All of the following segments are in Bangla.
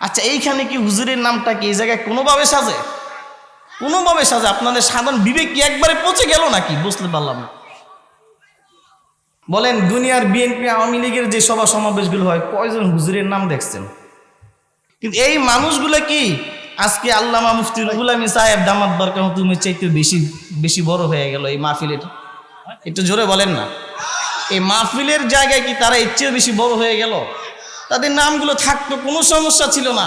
আচ্ছা এইখানে কি হুজুরের নামটা কি? এই জায়গায় কোনোভাবে সাজে? কোনোভাবে সাজে? আপনাদের সাধারণ বিবেক কি একবারে পচে গেল নাকি? বুঝতে পারলাম না। বলেন, দুনিয়ার বিএনপি আওয়ামী লীগের যে সভা সমাবেশগুলো হয়, কয়জন হুজুরের নাম দেখছেন? কিন্তু এই মানুষগুলো কি? আজকে আল্লামা মুফতি রুহুল আমিন সাহেব দামাত বরকাম তুমি চাইতে বেশি বেশি বড় হয়ে গেল এই মাহফিলের। একটু জোরে বলেন না। এই মাহফিলের জায়গায় কি তারা এর চেয়েও বেশি বড় হয়ে গেল? তাদের নামগুলো থাকতো, কোনো সমস্যা ছিল না।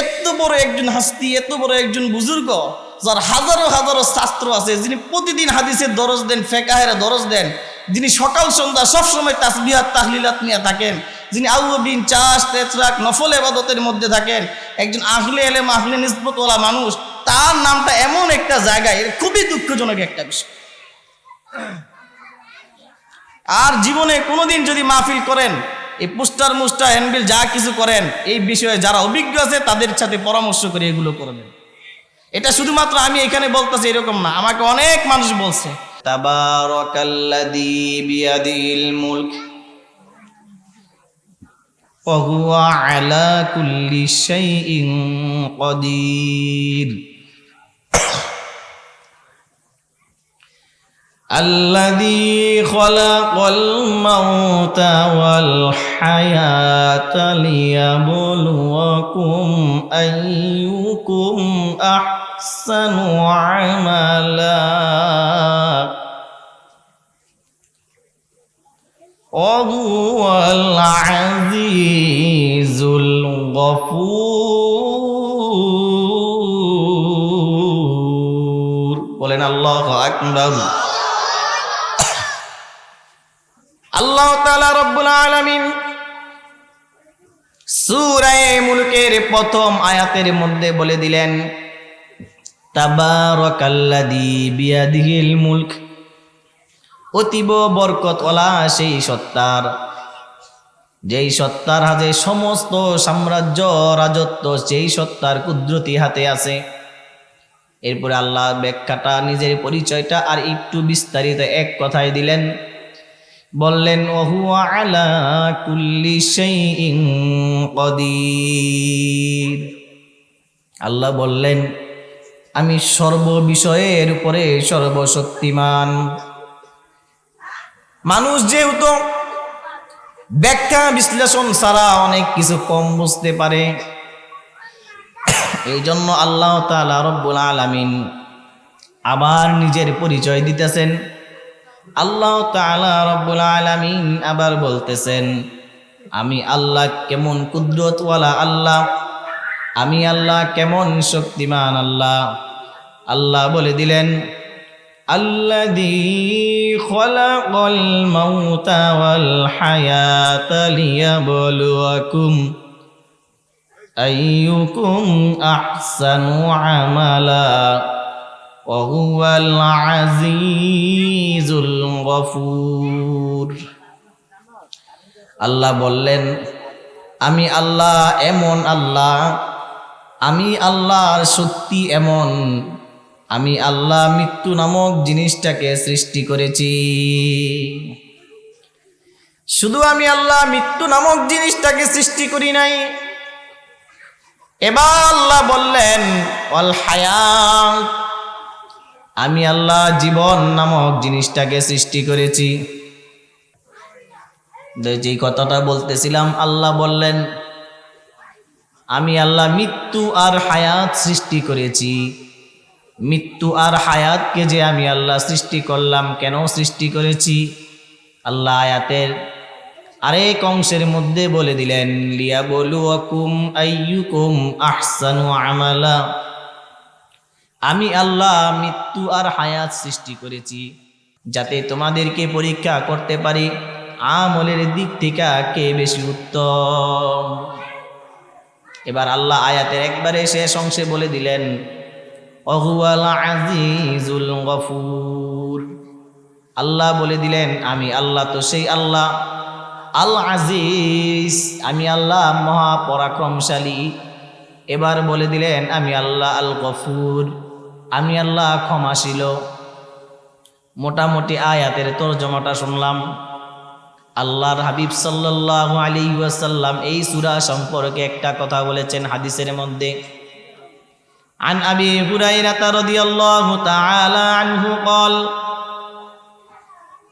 এত বড় একজন হাস্তি, এত বড় একজন বুজুর্গ, যার হাজারো হাজারো শাস্ত্র আছে, যিনি প্রতিদিন হাদিসের দরজ দেন, ফেকাহের দরজ দেন, যিনি সকাল, সন্ধ্যা, সবসময় তাসবিহাত তাহলিলাত নিয়ে থাকেন, যিনি আউবিন চাষ তেচরাক নফল এবাদতের মধ্যে থাকেন, একজন আহলে এলেম, আহলে নিসবতওয়ালা মানুষ, তার নামটা এমন একটা জায়গায় খুবই দুঃখজনক একটা বিষয়। আর জীবনে কোনোদিন যদি মাহফিল করেন এই পোস্টার মুস্টার হ্যান্ডবিল যা কিছু করেন এই বিষয়ে যারা অভিজ্ঞ আছে তাদের সাথে পরামর্শ করে এগুলো করবেন এটা শুধুমাত্র আমি এখানে বলতেছি এরকম না আমাকে অনেক মানুষ বলছে তাবারাকাল্লাযী বিয়াদিল মুলক وهو على كل شيء قدير الذي خلق الموت والحياة ليبلوكم أيكم أحسن عملا. وهو العزيز الغفور. ولنا الله أكبر. আল্লাহ তাআলা রব্বুল আলামিন সূরায়ে মুলকের প্রথম আয়াতের মধ্যে বলে দিলেন মুলক। অতীব বরকতওয়ালা সেই সত্তার, যেই সত্তার হাতে সমস্ত সাম্রাজ্য, রাজত্ব, সেই সত্তার কুদরতি হাতে আছে। এরপরে আল্লাহ ব্যাখ্যাটা, নিজের পরিচয়টা আর একটু বিস্তারিত এক কথায় দিলেন বললেন ওহু আলা কুল্লি শাইইন কদির। আল্লাহ বললেন, আমি সর্ব বিষয়ের উপরে সর্বশক্তিমান। মানুষ যেহেতু ব্যাখ্যা, বিশ্লেষণ ছাড়া অনেক কিছু কম বুঝতে পারে এই জন্য আল্লাহ তালা রব্বুল আলামিন আবার নিজের পরিচয় দিতেছেন। আল্লাহ তালা রব্বুল আলামিন আবার বলতেছেন আমি আল্লাহ কেমন কুদরতওয়ালা আল্লাহ আমি আল্লাহ কেমন শক্তিমান আল্লাহ আল্লাহ বলে দিলেন الذي خلق الموت والحياة ليبلوكم أيكم أحسن عملا وهو العزيز الغفور আল্লাহ বললেন আমি আল্লাহ এমন আল্লাহ আমি আল্লাহর সত্যি এমন আমি আল্লাহ মৃত্যু নামক জিনিসটাকে সৃষ্টি করেছি শুধু আমি আল্লাহ মৃত্যু নামক জিনিসটাকে সৃষ্টি করি নাই এবার আল্লাহ বললেন অল হায়াত আমি আল্লাহ জীবন নামক জিনিসটাকে সৃষ্টি করেছি। যে কথাটা বলতেছিলাম, আল্লাহ বললেন, আমি আল্লাহ মৃত্যু আর হায়াত সৃষ্টি করেছি। মৃত্যু আর হায়াতকে যে আমি আল্লাহ সৃষ্টি করলাম, কেন সৃষ্টি করেছি? আল্লাহ আয়াতের আরেক অংশের মধ্যে বলে দিলেন লিয়া বলু অকুম আইয়ুকুম আহসানু আমালা। আমি আল্লাহ মৃত্যু আর হায়াত সৃষ্টি করেছি, যাতে তোমাদেরকে পরীক্ষা করতে পারি আমলের দিক থেকে কে বেশি উত্তম। এবার আল্লাহ আয়াতের একবারে শেষ অংশে বলে দিলেন আজিজুল গফুর। আল্লাহ বলে দিলেন, আমি আল্লাহ তো সেই আল্লাহ। আল আজিজ, আমি আল্লাহ মহাপরাক্রমশালী। এবার বলে দিলেন, আমি আল্লাহ আল গফুর। আমি আল্লাহ ক্ষমাশীল মোটামুটি আয়াতের তর্জমাটা শুনলাম আল্লাহর হাবিব সাল্লাল্লাহু আলাইহি ওয়াসাল্লাম এই সূরা সম্পর্কে একটা কথা বলেছেন হাদিসের মধ্যে عن أبي هريرة رضي الله تعالى عنه قال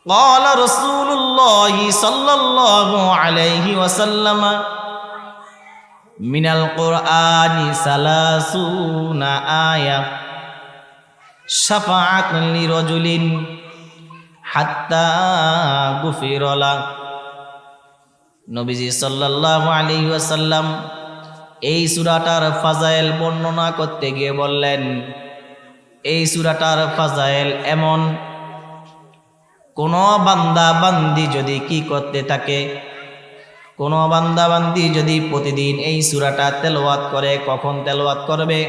قال رسول الله صلى الله عليه وسلم من القرآن ثلاثون آية شفاعة لرجل حتى غفر له নবীজি সাল্লাল্লাহু আলাইহি ওয়াসাল্লাম এই সূরাটার ফাজাইল বর্ণনা করতে গিয়ে বললেন এই সূরাটার ফাজাইল এমন কোন বান্দা বান্দি যদি কি করতে থাকে কোন বান্দা বান্দি যদি প্রতিদিন এই সূরাটা তেলাওয়াত করে কখন তেলাওয়াত করবে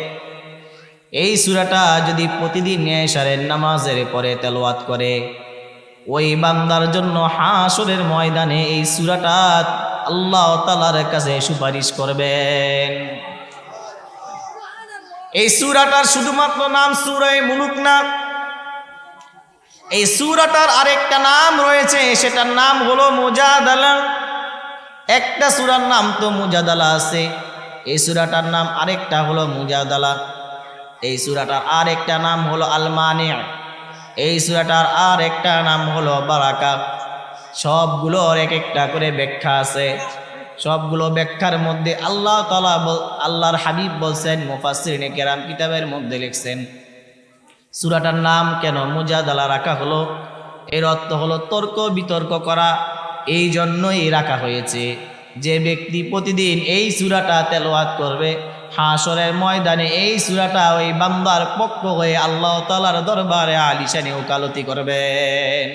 এই সুরাটা যদি প্রতিদিন এশারের নামাজের পরে তেলাওয়াত করে, ওই বান্দার জন্য হাসরের ময়দানে এই সূরাটা আল্লাহ তালার কাছে সুপারিশ করবেন। এই সূরাটার শুধুমাত্র নাম সূরায়ে মুলুক না, এই সূরাটার আরেকটা নাম রয়েছে, সেটার নাম হলো মুজাদালা। একটা সুরার নাম তো মুজাদালা আছে, এই সূরাটার নাম আরেকটা হলো মুজাদালা। এই সূরাটার আরেকটা নাম হলো আলমানি। এই সূরাটার আর একটা নাম হলো বারাকা। সবগুলোর এক একটা করে ব্যাখ্যা আছে। সবগুলো ব্যাখ্যার মধ্যে আল্লাহ তালা আল্লাহর হাবিব বলছেন, মুফাসসিরিনে কেরাম কিতাবের মধ্যে লিখছেন। সূরাটার নাম কেন মুজাদালা রাখা হলো? এর অর্থ হলো তর্ক বিতর্ক করা। এই জন্যই রাখা হয়েছে। যে ব্যক্তি প্রতিদিন এই সূরাটা তেলোয়াত করবে হাসরের ময়দানে এই সূরাটা ওই বান্দার পক্ষ হয়ে আল্লাহ তালার দরবারে আলিশানে ওকালতি করবেন।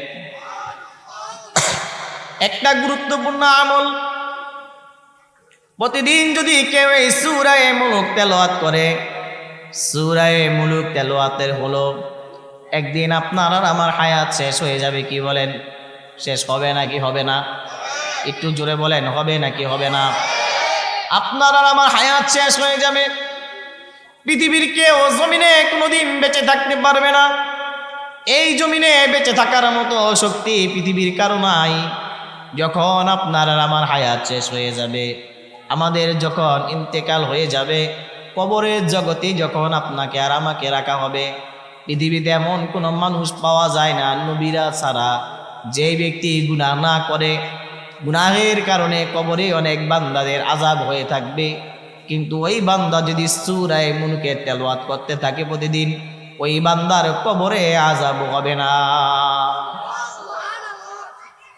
একটা গুরুত্বপূর্ণ আমল, প্রতিদিন যদি কেউ এই সুরায় মুলুক তেলাওয়াত করে, সুরায় মুলুক তেলাওয়াতের হলো, একদিন আপনার আর আমার হায়াত শেষ হয়ে যাবে কি বলেন? শেষ হবে নাকি হবে না? একটু জোরে বলেন, হবে নাকি হবে না? আপনার আর আমার হায়াত শেষ হয়ে যাবে। পৃথিবীর কেউ জমিনে কোনোদিন বেঁচে থাকতে পারবে না। এই জমিনে বেঁচে থাকার মতো শক্তি পৃথিবীর কারও নাই। যখন আপনার আর আমার হায়াত শেষ হয়ে যাবে, আমাদের যখন ইন্তেকাল হয়ে যাবে, কবরের জগতে যখন আপনাকে আর আমাকে রাখা হবে, পৃথিবীতে এমন কোনো মানুষ পাওয়া যায় না, নবীরা ছাড়া। যে ব্যক্তি গুণা না করে গুনাহের কারণে কবরে অনেক বান্দাদের আজাব হয়ে থাকবে। কিন্তু ওই বান্দা যদি সুরায় মুনুকে তেলওয়াত করতে থাকে প্রতিদিন, ওই বান্দার কবরে আজাব হবে না।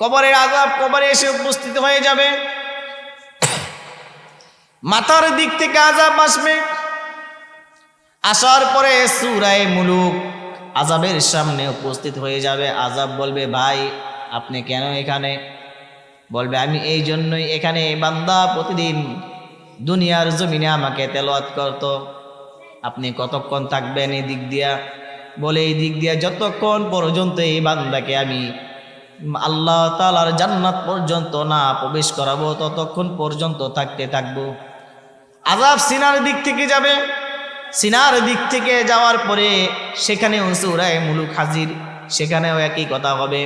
কবরের আজাব কবরে এসে উপস্থিত হয়ে যাবে। মাথার দিক থেকে আজাব আসবে। আসার পরে সুরায় মুলুক আজাবের সামনে উপস্থিত হয়ে যাবে। আজাব বলবে, ভাই, আপনি কেন এখানে? বলবে, আমি এই জন্যই এখানে বান্দা প্রতিদিন দুনিয়ার জমিনে আমাকে তেলাওয়াত করত। আপনি কতক্ষণ থাকবেন এই দিক দিয়া? বলে, এই দিক দিয়া যতক্ষণ পর্যন্ত এই বান্দাকে আমি আল্লাহ তালার জান্নাত পর্যন্ত না প্রবেশ করাবো, ততক্ষণ পর্যন্ত থাকতে থাকব। আজাব সিনার দিক থেকে যাবে। সিনার দিক থেকে যাওয়ার পরে সেখানেও সুরায় মুলুক হাজির, সেখানেও একই কথা হবে।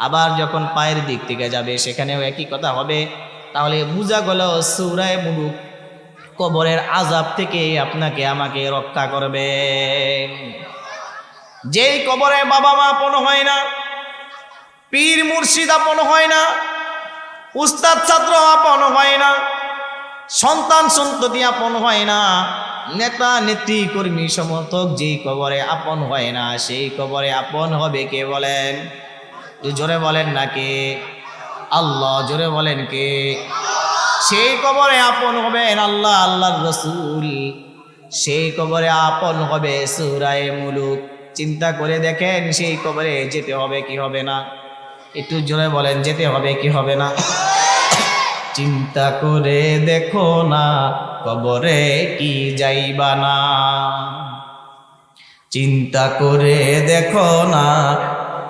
আবার যখন পায়ের দিক থেকে যাবে, সেখানেও একই কথা হবে। তাহলে বোঝা গেল সুরায় মুলুক কবরের আজাব থেকে আপনাকে আমাকে রক্ষা করবে। যেই কবরে বাবা মা আপন হয় না, পীর মুর্শিদ আপন হয় না, উস্তাদ ছাত্র আপন হয় না, সন্তান সন্ততি আপন হয় না, নেতা, নেত্রী, কর্মী, সমর্থক যেই কবরে আপন হয় না, সেই কবরে আপন হবে কে বলেন? জোরে বলেন না কে? আল্লাহ জোরে বলেন কে? সেই কবরে আপন হবেন আল্লাহ, আল্লাহর রসুল। সেই কবরে আপন হবে সুরায় মুলুক। চিন্তা করে দেখেন সেই কবরে যেতে হবে কি হবে না। একটু জোরে বলেন, যেতে হবে কি হবে না? চিন্তা করে দেখো না কবরে কি যাইবা না। চিন্তা করে দেখো না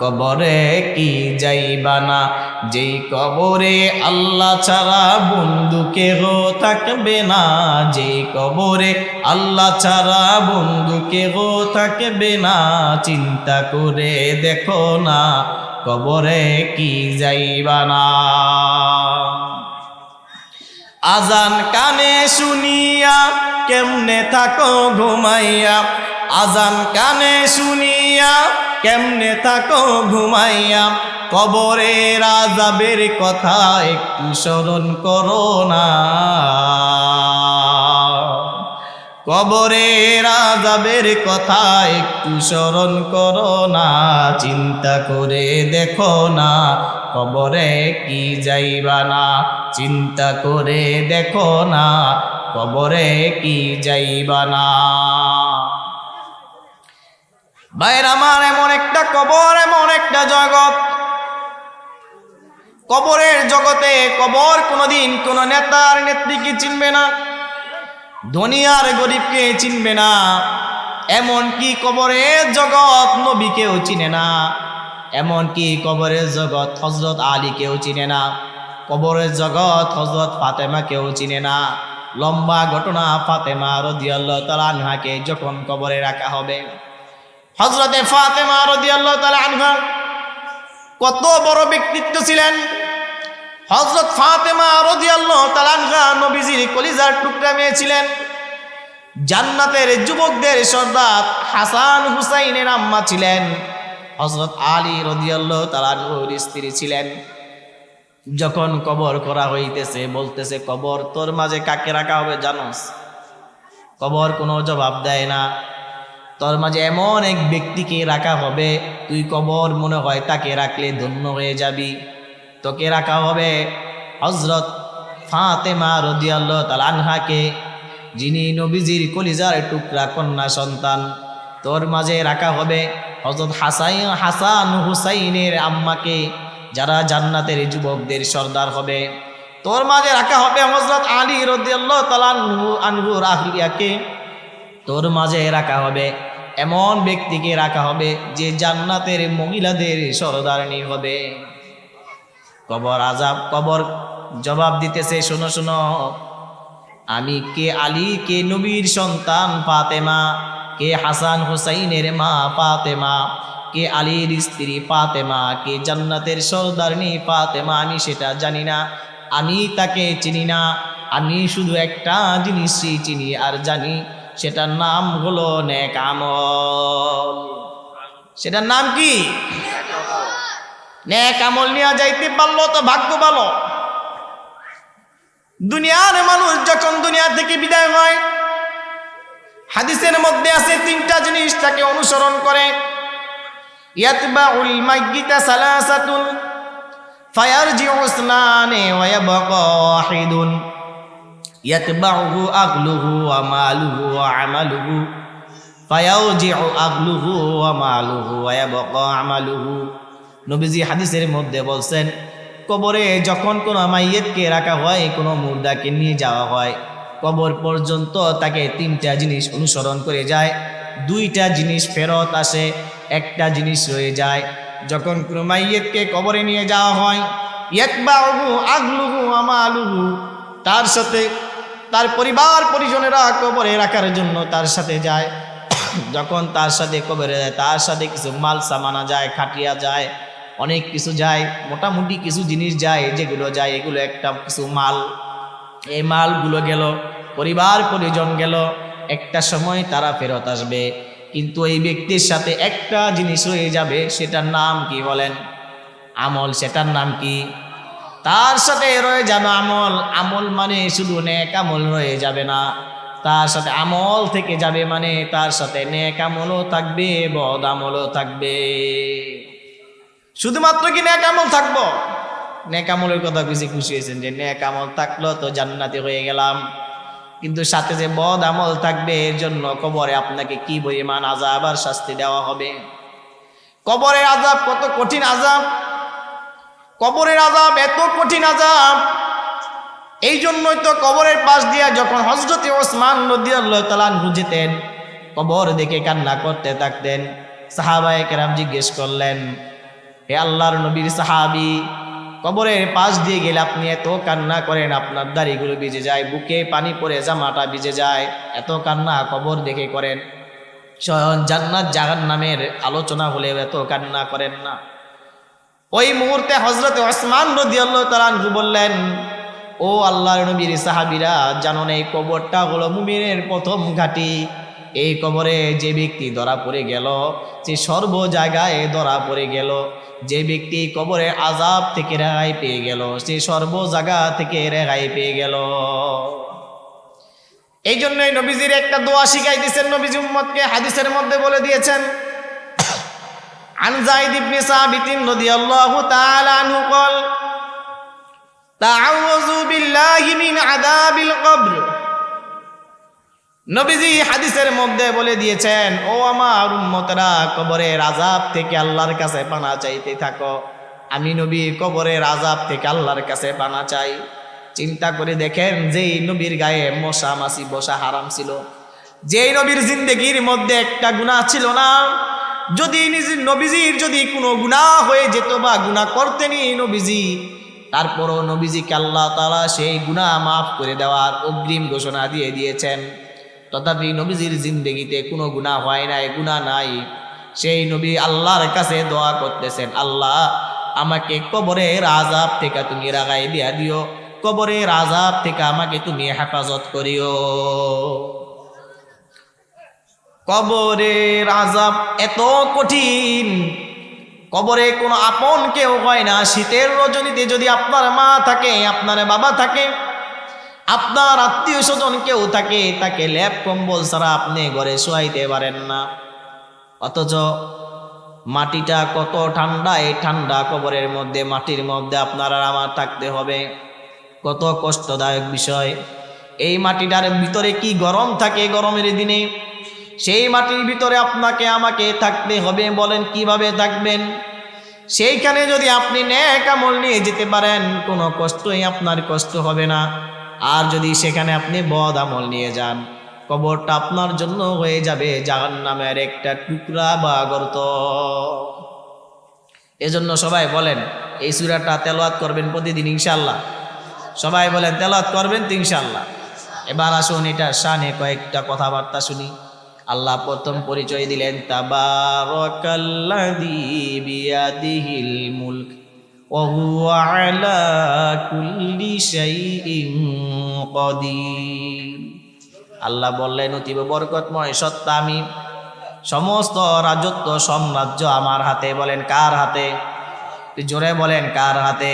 কবরে কি যাইবা না? যেই কবরে আল্লাহ ছাড়া বন্ধু কেহ থাকবে না। যেই কবরে আল্লাহ ছাড়া বন্ধু কেহ থাকবে না। চিন্তা করে দেখো না কবরে কি যাইবা না। আজান কানে শুনিয়া কেমনে থাকো ঘুমাইয়া? আজান কানে শুনিয়া কেমনে থাকো ঘুমাইয়া? কবরে রাজাবের কথা একটু স্মরণ করো না। কবরে রাজাবের কথা একটু স্মরণ করো না। চিন্তা করে দেখো না, কবরে কি যাইবা না। চিন্তা করে দেখো না, কবরে কি যাইবা না। বাইর আমার এমন একটা কবর, এমন একটা জগৎ। কবরের জগতে কবর কোনোদিন কোনো নেতার নেত্রীকে চিনবে না, দুনিয়ার গরিবকে চিনবে না। এমন কি কবরের জগৎ নবীকেও চিনে না এমন কি কবরের জগৎ হজরত আলীকেও চিনে না, কবরের জগৎ হজরত ফাতেমাকেও চিনে না। লম্বা ঘটনা ফাতেমা রদিয়াল্লাহ তালা আনহাকে যখন কবরে রাখা হবে। হজরতে ফাতেমা রদিয়াল্লাহ তালা আনহা কত বড় ব্যক্তিত্ব ছিলেন। হজরত ফাতেমা রদিয়াল্লাহ তালানহা নবীজির কলিজার টুকরা মেয়ে ছিলেন জান্নাতের যুবকদের সর্দার হাসান হুসাইনের আম্মা ছিলেন। হজরত আলী রদিয়াল্লাহ তালানহুর স্ত্রী ছিলেন। যখন কবর করা হইতেছে, বলতেছে, কবর তোর মাঝে কাকে রাখা হবে জানোস? কবর কোনো জবাব দেয় না। তোর মাঝে এমন এক ব্যক্তিকে রাখা হবে, তুই কবর মনে হয় তাকে রাখলে ধন্য হয়ে যাবি। তোকে রাখা হবে হজরত ফাতেমা তাল আনহাকে, যিনি নবীজির কলিজার টুকরা কন্যা সন্তান। তোর মাঝে রাখা হবে হজরত হাসাই হাসান হুসাইনের আম্মাকে, যারা জান্নাতের যুবকদের সর্দার হবে। তোর মাঝে রাখা হবে হজরত আলী রদিয়াল্লাহ তালানহু আনহুর আহলিয়াকে। তোর মাঝে রাখা হবে। এমন ব্যক্তিকে রাখা হবে যে জান্নাতের মহিলাদের সরদারণী হবে। কবর আজাব, কবর জবাব দিতেছে, শোনো শোনো। আমি কে আলী, কে নবীর সন্তান ফাতেমা, কে হাসান হুসাইনের মা ফাতেমা, কে আলীর স্ত্রী ফাতেমা, কে জান্নাতের সর্দারনি ফাতেমা, আমি সেটা জানি না। আমি তাকে চিনি না। আমি শুধু একটা জিনিসই চিনি আর জানি সেটার নাম হলো নেক সেটার নাম কি? নেক নিয়ে যাইতে পারল তো ভাগ্য ভালো। দুনিয়ার মানুষ যখন দুনিয়া থেকে বিদায় হয়, হাদিসের মধ্যে আছে তিনটা জিনিস তাকে অনুসরণ করে। সালাসাতুন, ফায়ারজিউ ইসনানে ওয়া ইয়াতবাউহু আগলুহু ওয়া মালুহু ওয়া আমালুহু ফায়ারজিউ আগলুহু ওয়া মালুহু ওয়া ইয়াবকা আমালুহু। নবীজি হাদিসের মধ্যে বলছেন, কবরে যখন কোনো মাইয়েতকে রাখা হয়, কোনো মুর্দাকে নিয়ে যাওয়া হয়, কবর পর্যন্ত তাকে তিনটা জিনিস অনুসরণ করে যায়। দুইটা জিনিস ফেরত আসে, একটা জিনিস রয়ে যায়। যখন কোনো মাইয়েতকে কবরে নিয়ে যাওয়া হয় ইয়াকবাহু আগলুহু আমালুহু তার সাথে তার পরিবার পরিজনেরা কবরে রাখার জন্য তার সাথে যায়। যখন তার সাথে কবরে যায়, তার সাথে কিছু মাল সামানা যায়, খাটিয়া যায়, অনেক কিছু যায়, মোটামুটি কিছু জিনিস যায়, যেগুলো যায়, এগুলো একটা কিছু মাল। এই মালগুলো গেল, পরিবার পরিজন গেল, একটা সময় তারা ফেরত আসবে। কিন্তু এই ব্যক্তির সাথে একটা জিনিস রয়ে যাবে, সেটার নাম কি বলেন? আমল, সেটার নাম কি? তার সাথে রয়ে যাবে আমল। আমল মানে শুধু নেক আমল রয়ে যাবে না। তার সাথে আমল থেকে যাবে মানে তার সাথে নেক আমলও থাকবে, বদ আমলও থাকবে। শুধুমাত্র কি নেক আমল থাকব? নেক আমলের কথা বেশি খুশি হয়েছেন যে, নেক আমল থাকল তো জান্নাতি হয়ে গেলাম। কিন্তু সাথে যে বদ আমল থাকবে, এর জন্য কবরে আপনাকে কি পরিমাণ আজাব আর শাস্তি দেওয়া হবে? কবরের আজাব কত কঠিন আজাব কবরের আজাব এত কঠিন আজাব এই জন্যই তো কবরের পাশ দিয়া যখন হজরতে ওসমান নদিয়াল্লাহ তালান যেতেন, কবর দেখে কান্না করতে থাকতেন। সাহাবায় কেরাম জিজ্ঞেস করলেন, হে আল্লাহর নবীর সাহাবি, কবরের পাশ দিয়ে গেলে আপনি এত কান্না করেন, আপনার দাড়িগুলো ভিজে যায়, বুকে পানি পড়ে, জামাটা ভিজে যায়, এত কান্না কবর দেখে করেন। স্বয়ং জান্নাত জাহান নামের আলোচনা হলেও এত কান্না করেন না। ওই মুহূর্তে হজরত ওসমান রদিয়াল্লাহ বললেন, ও আল্লাহর নবীর সাহাবিরা, জানো এই কবরটা হলো মুমিনের প্রথম ঘাটি। এই কবরে যে ব্যক্তি ধরা পড়ে গেল, সে সর্ব জায়গায় ধরা পড়ে গেল। যে ব্যক্তি কবরে আজাব থেকে রেহাই পেয়ে গেল, সে সর্ব জায়গা থেকে রেহাই পেয়ে গেল। এই জন্যই নবীজির একটা দোয়া শিখাই দিয়েছেন নবীজি উম্মতকে হাদিসের মধ্যে বলে দিয়েছেন عن زيد بن ثابت رضي الله تعالى عنه قال تعوذوا بالله من عذاب القبر নবীজি হাদিসের মধ্যে বলে দিয়েছেন ও আমার উম্মতরা কবরের আজাব থেকে আল্লাহর কাছে পানা চাইতে থাকো আমি নবী কবরের আজাব থেকে আল্লাহর কাছে পানা চাই চিন্তা করে দেখেন যেই নবীর গায়ে মশা মাসি বসা হারাম ছিল যেই নবীর জিন্দগির মধ্যে একটা গুনাহ ছিল না যদি নবীজির যদি কোনো গুনাহ হয়ে যেত বা গুনাহ করতেনি নবীজি, তারপরও নবীজিকে আল্লাহ তালা সেই গুনাহ মাফ করে দেওয়ার অগ্রিম ঘোষণা দিয়ে দিয়েছেন। তথাপি নবীজির জিন্দগিতে কোনো গুণা হয় নাই গুণা নাই। সেই নবী আল্লাহর কাছে দোয়া করতেছেন, আল্লাহ, আমাকে কবরের আজাব থেকে তুমি রাগাই দিয়া দিও, কবরের আজাব থেকে আমাকে তুমি হেফাজত করিও। কবরের আজাব এত কঠিন। কবরে কোনো আপন কেউ হয় না। শীতের রজনীতে যদি আপনার মা থাকে, আপনার বাবা থাকে, আপনার আত্মীয় স্বজন কেউ থাকে, তাকে ল্যাপ কম্বল ছাড়া আপনি ঘরে শোয়াইতে পারেন না। অথচ মাটিটা কত ঠান্ডা এই ঠান্ডা কবরের মধ্যে, মাটির মধ্যে আপনার আর আমার থাকতে হবে। কত কষ্টদায়ক বিষয়। এই মাটিটার ভিতরে কি গরম থাকে গরমের দিনে? সেই মাটির ভিতরে আপনাকে, আমাকে থাকতে হবে বলেন, কীভাবে থাকবেন? সেইখানে যদি আপনি ন্যাক আমল নিয়ে যেতে পারেন, কোনো কষ্টই আপনার কষ্ট হবে না। আর যদি সেখানে আপনি বদ আমল নিয়ে যান, কবরটা আপনার জন্য হয়ে যাবে জাহান নামের একটা টুকরা বা গর্ত। এজন্য সবাই বলেন, এই সুরাটা তেলাওয়াত করবেন প্রতিদিন ইনশাল্লাহ সবাই বলেন, তেলাওয়াত করবেন তো ইনশাল্লাহ এবার আসুন এটা শানে কয়েকটা কথাবার্তা শুনি। আল্লাহ প্রথম পরিচয় দিলেন তাবারাকাল্লাযী বিয়াদিহিল মুলক وهو على كل شيء قدير আল্লাহ বললেন অতীব বরকতময় সত্তা আমি সমস্ত রাজত্ব সাম্রাজ্য আমার হাতে বলেন কার হাতে একটু জোরে বলেন কার হাতে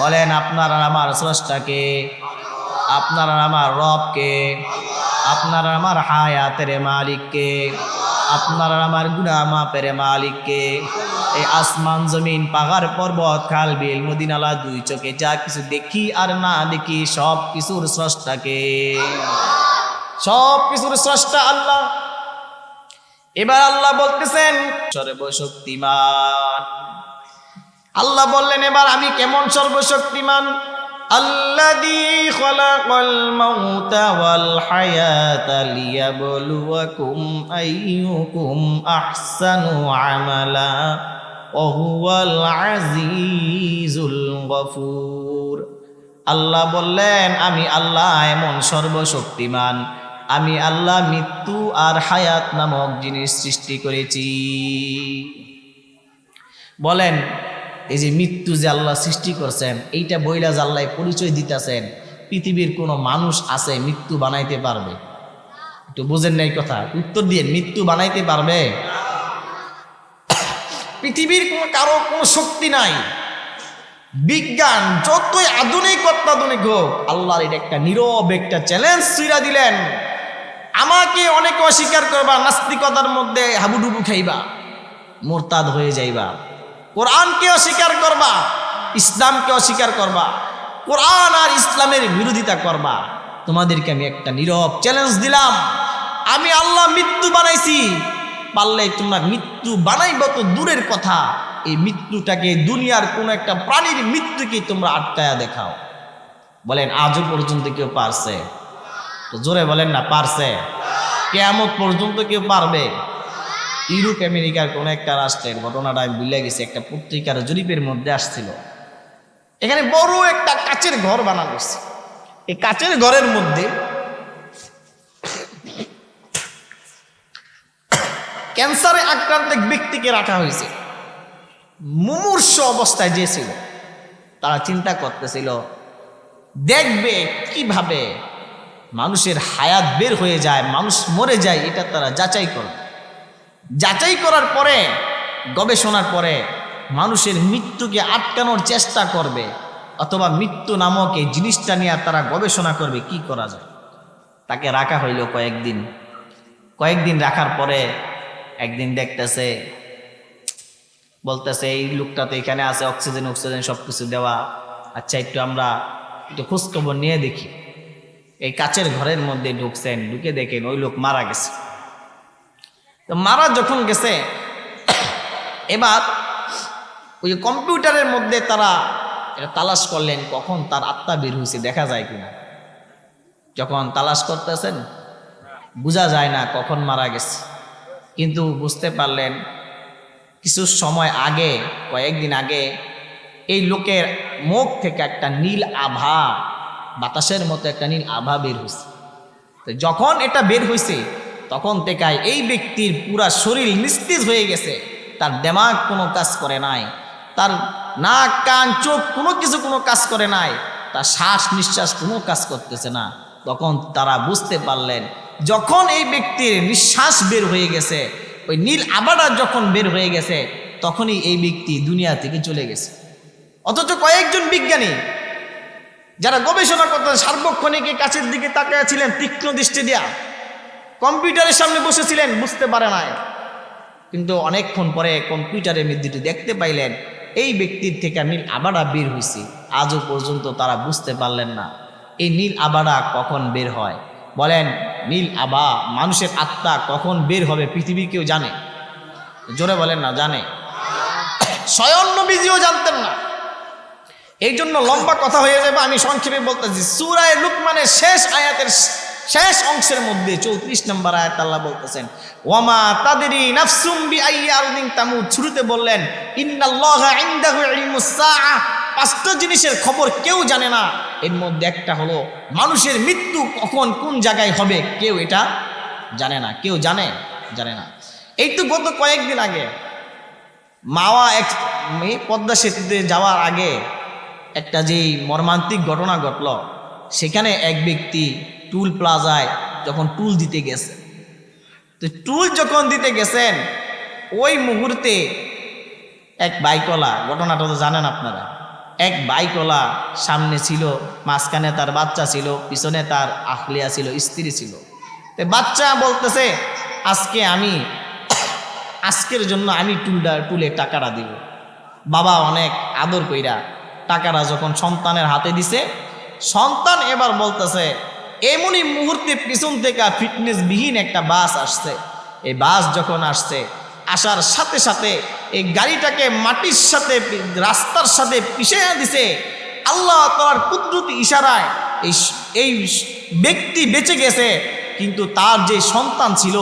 বলেন আপনারা আমার স্রষ্টাকে আপনারা আমার রবকে আপনারা আমার হায়াতের মালিককে, আপনারা আমার গুনা মাপের মালিককে, এই আসমান জমিন, পাহাড়, পর্বত, খাল, বিল, মদিনালা, দুই চোখে যা কিছু দেখি আর না দেখি, সব কিছুর স্রষ্টাকে। সব কিছুর স্রষ্টা আল্লাহ। এবার আল্লাহ বলতেছেন, সর্বশক্তিমান। আল্লাহ বললেন, এবার আমি কেমন সর্বশক্তিমান? الذي خلق الموت والحياة ليبلوكم أيكم أحسن عملا وهو العزيز الغفور আল্লাহ বললেন আমি আল্লাহ এমন সর্বশক্তিমান আমি আল্লাহ মৃত্যু আর হায়াত নামক জিনিস সৃষ্টি করেছি বলেন এই যে মৃত্যু যে আল্লাহ সৃষ্টি করছেন, এইটা বইলা আল্লাহ পরিচয় দিতেছেন, পৃথিবীর কোনো মানুষ আছে মৃত্যু বানাইতে পারবে? একটু বোঝেন নাই কথা। উত্তর দিয়ে, মৃত্যু বানাইতে পারবে? পৃথিবীর কোনো কারও কোনো শক্তি নাই। বিজ্ঞান যতই আধুনিক অত্যাধুনিক হোক, আল্লাহর এটা একটা নীরব একটা চ্যালেঞ্জ সুইরা দিলেন। আমাকে অনেকে অস্বীকার করবা, নাস্তিকতার মধ্যে হাবুডুবু খাইবা, মোরতাদ হয়ে যাইবা। কোরআনকে অস্বীকার করবা ইসলামকে অস্বীকার করবা, কোরআন আর ইসলামের বিরোধিতা করবা। তোমাদেরকে আমি একটা নীরব চ্যালেঞ্জ দিলাম। আমি আল্লাহ মৃত্যু বানাইছি, পারলে তোমরা মৃত্যু বানাইবা তো দূরের কথা। এই মৃত্যুটাকে দুনিয়ার কোন একটা প্রাণীর মৃত্যুকে তোমরা আটকায়া দেখাও। বলেন, আজও পর্যন্ত কেউ পারছে? তো জোরে বলেন না, পারছে? কেমন পর্যন্ত কেউ পারবে? ইউরোপ, আমেরিকার কোন একটা রাষ্ট্রের ঘটনাটা আমি ভুলে গেছি, একটা পত্রিকার জরিপের মধ্যে আসছিল। এখানে বড় একটা কাচের ঘর বানানো এই কাচের ঘরের মধ্যে ক্যান্সারে আক্রান্ত এক ব্যক্তিকে রাখা হয়েছে। মুমূর্ষ অবস্থায় যে ছিল, তারা চিন্তা করতেছিল, দেখবে কীভাবে মানুষের হায়াত বের হয়ে যায়, মানুষ মরে যায়, এটা তারা যাচাই করে যাচাই করার পরে, গবেষণার পরে মানুষের মৃত্যুকে আটকানোর চেষ্টা করবে অথবা মৃত্যু নামক এই জিনিসটা নিয়ে তারা গবেষণা করবে, কি করা যায়? তাকে রাখা হইল কয়েকদিন। কয়েকদিন রাখার পরে একদিন দেখতেছে, বলতেছে, এই লোকটা তো এখানে আছে, অক্সিজেন অক্সিজেন সব কিছু দেওয়া। আচ্ছা একটু আমরা একটু খোঁজখবর নিয়ে দেখি। এই কাচের ঘরের মধ্যে ঢুকছেন, ঢুকে দেখেন ওই লোক মারা গেছে। তো মারা যখন গেছে, এবার ওই কম্পিউটারের মধ্যে তারা এটা তালাশ করলেন, কখন তার আত্মা বের হয়েছে, দেখা যায় কিনা? যখন তালাশ করতেছেন, বোঝা যায় না কখন মারা গেছে। কিন্তু বুঝতে পারলেন, কিছু সময় আগে, কয়েকদিন আগে, এই লোকের মুখ থেকে একটা নীল আভা, বাতাসের মতো একটা নীল আভা বের হয়েছে। তো যখন এটা বের হয়েছে তখন থেকে এই ব্যক্তির পুরা শরীর নিস্তেজ হয়ে গেছে। তার দেমাগ কোনো কাজ করে নাই। তার নাক, কান, চোখ কোনো কিছু কোনো কাজ করে নাই। তার শ্বাস নিঃশ্বাস কোনো কাজ করতেছে না। তখন তারা বুঝতে পারলেন, যখন এই ব্যক্তির নিঃশ্বাস বের হয়ে গেছে, ওই নীল আবাটা যখন বের হয়ে গেছে, তখনই এই ব্যক্তি দুনিয়া থেকে চলে গেছে। অথচ কয়েকজন বিজ্ঞানী যারা গবেষণা করতেন সার্বক্ষণিকের কাছের দিকে তাকিয়ে ছিলেন তীক্ষ্ণ দৃষ্টি দিয়া কম্পিউটারের সামনে বসেছিলেন, বুঝতে পারে নাই। কিন্তু অনেকক্ষণ পরে কম্পিউটারের মৃত্যুটি দেখতে পাইলেন, এই ব্যক্তির থেকে নীল আবাডা বের হয়েছে আজও পর্যন্ত তারা বুঝতে পারলেন না, এই নীল আবাডা কখন বের হয়? বলেন, নীল আবা মানুষের আত্মা কখন বের হবে পৃথিবী কেউ জানে? জোরে বলেন না, জানে। স্বয়ং নবীজিও জানতেন না। এই জন্য লম্বা কথা হয়ে যাবে, আমি সংক্ষেপে বলতেছি। সুরায় লুকমানের শেষ আয়াতের শেষ অংশের মধ্যে চৌত্রিশ নম্বর আয়াত আল্লাহ বলতেছেন, ওয়ামা তাদেরই বি তামু শুরুতে বললেন পাঁচটা জিনিসের খবর কেউ জানে না। এর মধ্যে একটা হলো, মানুষের মৃত্যু কখন কোন জায়গায় হবে কেউ এটা জানে না। কেউ জানে? জানে না। এই তো গত কয়েকদিন আগে, মাওয়া এক পদ্মা সেতুতে যাওয়ার আগে একটা যেই মর্মান্তিক ঘটনা ঘটল, সেখানে এক ব্যক্তি টুল প্লাজায় যখন টুল দিতে গেছে তো টুল যখন দিতে গেছেন, ওই মুহূর্তে এক বাইকলা ঘটনাটা তো জানেন আপনারা, এক বাইকলা সামনে ছিল, মাঝখানে তার বাচ্চা ছিল, পিছনে তার আহলিয়া ছিল, স্ত্রী ছিল। তো বাচ্চা বলতেছে, আজকে আমি, আজকের জন্য আমি টুলটা, টুলে টাকাটা দিব। বাবা অনেক আদর কইরা টাকাটা যখন সন্তানের হাতে দিছে, সন্তান এবার বলতেছে এমনই মুহূর্তে পিছন থেকে ফিটনেসবিহীন একটা বাস আসছে। এই বাস যখন আসছে, আসার সাথে সাথে এই গাড়িটাকে মাটির সাথে, রাস্তার সাথে পিছিয়ে দিছে। আল্লাহ তার কুদরতি ইশারায় এই এই ব্যক্তি বেঁচে গেছে। কিন্তু তার যে সন্তান ছিল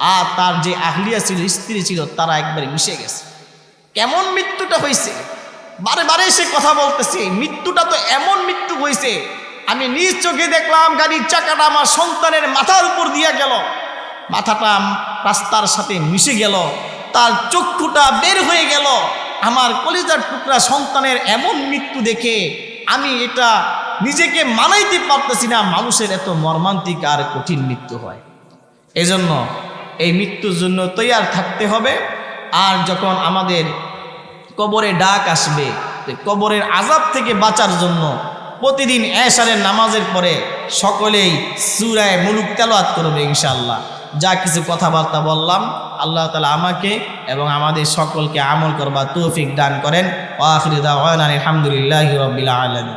আর তার যে আহলিয়া ছিল, স্ত্রী ছিল, তারা একবারে মিশে গেছে। কেমন মৃত্যুটা হয়েছে বারে বারে সে কথা বলতেছে, মৃত্যুটা তো এমন মৃত্যু হয়েছে আমি নিজ চোখে দেখলাম গাড়ির চাকাটা আমার সন্তানের মাথার উপর দিয়া গেল। মাথাটা রাস্তার সাথে মিশে গেল। তার চক্ষুটা বের হয়ে গেল। আমার কলিজার টুকরা সন্তানের এমন মৃত্যু দেখে আমি এটা নিজেকে মানাইতে পারতেছি না। মানুষের এত মর্মান্তিক আর কঠিন মৃত্যু হয়। এজন্য এই মৃত্যুর জন্য তৈয়ার থাকতে হবে। আর যখন আমাদের কবরে ডাক আসবে, কবরের আজাব থেকে বাঁচার জন্য প্রতিদিন এশারের নামাজের পরে সকলেই সুরায় মুলুক তেলাওয়াত করবে ইনশাল্লাহ যা কিছু কথাবার্তা বললাম, আল্লাহ তালা আমাকে এবং আমাদের সকলকে আমল করবার তৌফিক দান করেন। দাওয়ান আলহামদুলিল্লাহ রবিল আলমী